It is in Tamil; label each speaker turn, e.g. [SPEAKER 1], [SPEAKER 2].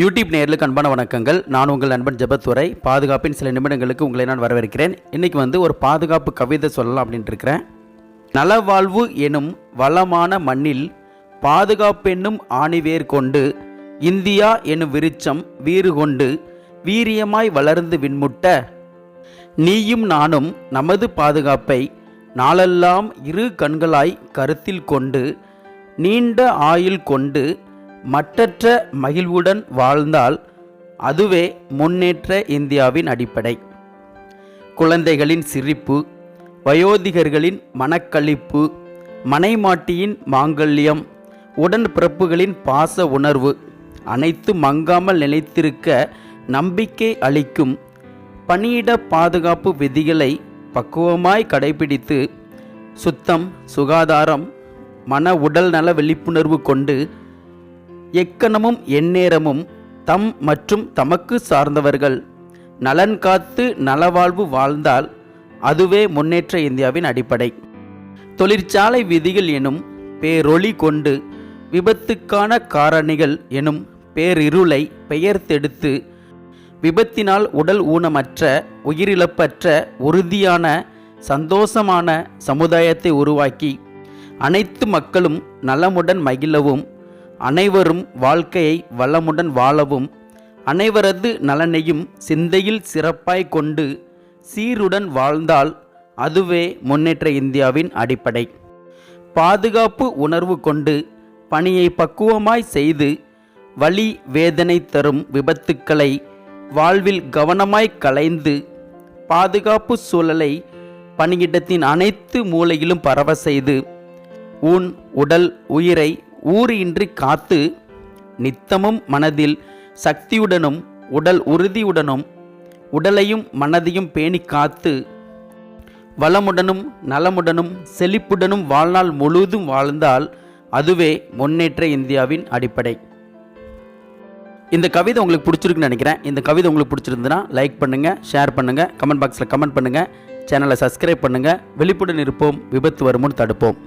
[SPEAKER 1] யூடியூப் நேர்களுக்கு அன்பான வணக்கங்கள். நான் உங்கள் நண்பன் ஜெபத்துறை பாதுகாப்பின் சில நிமிடங்களுக்கு உங்களை நான் வரவேற்கிறேன். இன்றைக்கி வந்து ஒரு பாதுகாப்பு கவிதை சொல்லலாம் அப்படின்ட்டு இருக்கிறேன் நலவாழ்வு எனும் வளமான மண்ணில் பாதுகாப்பென்னும் ஆணிவேர் கொண்டு இந்தியா எனும் விருச்சம் வீறு கொண்டு வீரியமாய் வளர்ந்து விண்முட்ட நீயும் நானும் நமது பாதுகாப்பை நாளெல்லாம் இரு கண்களாய் கருத்தில் கொண்டு நீண்ட ஆயுள் கொண்டு மற்றற்ற மகிழ்வுடன் வாழ்ந்தால் அதுவே முன்னேற்ற இந்தியாவின் அடிப்படை. குழந்தைகளின் சிரிப்பு வயோதிகர்களின் மனக்களிப்பு மனைமாட்டியின் மாங்கல்யம் உடன்பிறப்புகளின் பாச உணர்வு அனைத்து மங்காமல் நிலைத்திருக்க நம்பிக்கை அளிக்கும் பணியிட பாதுகாப்பு விதிகளை பக்குவமாய் கடைபிடித்து சுத்தம் சுகாதாரம் மன உடல் நல விழிப்புணர்வு கொண்டு எக்கணமும் எந்நேரமும் தம் மற்றும் தமக்கு சார்ந்தவர்கள். நலன் காத்து நலவாழ்வு வாழ்ந்தால் அதுவே முன்னேற்ற இந்தியாவின் அடிப்படை. தொழிற்சாலை விதிகள் எனும் பேரொளி கொண்டு விபத்துக்கான காரணிகள் எனும் பேரிருளை பெயர்த்தெடுத்து விபத்தினால் உடல் ஊனமற்ற உயிரிழப்பற்ற உறுதியான சந்தோஷமான சமுதாயத்தை உருவாக்கி அனைத்து மக்களும் நலமுடன் மகிழவும் அனைவரும் வாழ்க்கையை வளமுடன் வாழவும் அனைவரது நலனையும் சிந்தையில் சிறப்பாய் கொண்டு சீருடன் வாழ்ந்தால் அதுவே முன்னேற்ற இந்தியாவின் அடிப்படை. பாதுகாப்பு உணர்வு கொண்டு பணியை பக்குவமாய் செய்து வலி வேதனை தரும் விபத்துக்களை வாழ்வில் கவனமாய் களைந்து பாதுகாப்பு சூழலை பணியிடத்தின் அனைத்து மூலையிலும் பரவ செய்து உன் உடல் உயிரை ஊறியின்றி காத்து நித்தமும் மனதில் சக்தியுடனும் உடல் உறுதியுடனும் உடலையும் மனதையும் பேணி காத்து வளமுடனும் நலமுடனும் செழிப்புடனும் வாழ்நாள் முழுவதும் வாழ்ந்தால் அதுவே முன்னேற்ற இந்தியாவின் அடிப்படை. இந்த கவிதை உங்களுக்கு பிடிச்சிருக்குன்னு நினைக்கிறேன். இந்த கவிதை உங்களுக்கு பிடிச்சிருந்துன்னா லைக் பண்ணுங்கள் ஷேர் பண்ணுங்கள் கமெண்ட் பாக்ஸில் கமெண்ட் பண்ணுங்கள் சேனலை சப்ஸ்கிரைப் பண்ணுங்கள் வெளிப்புடன் இருப்போம் விபத்து வருமுன் தடுப்போம்.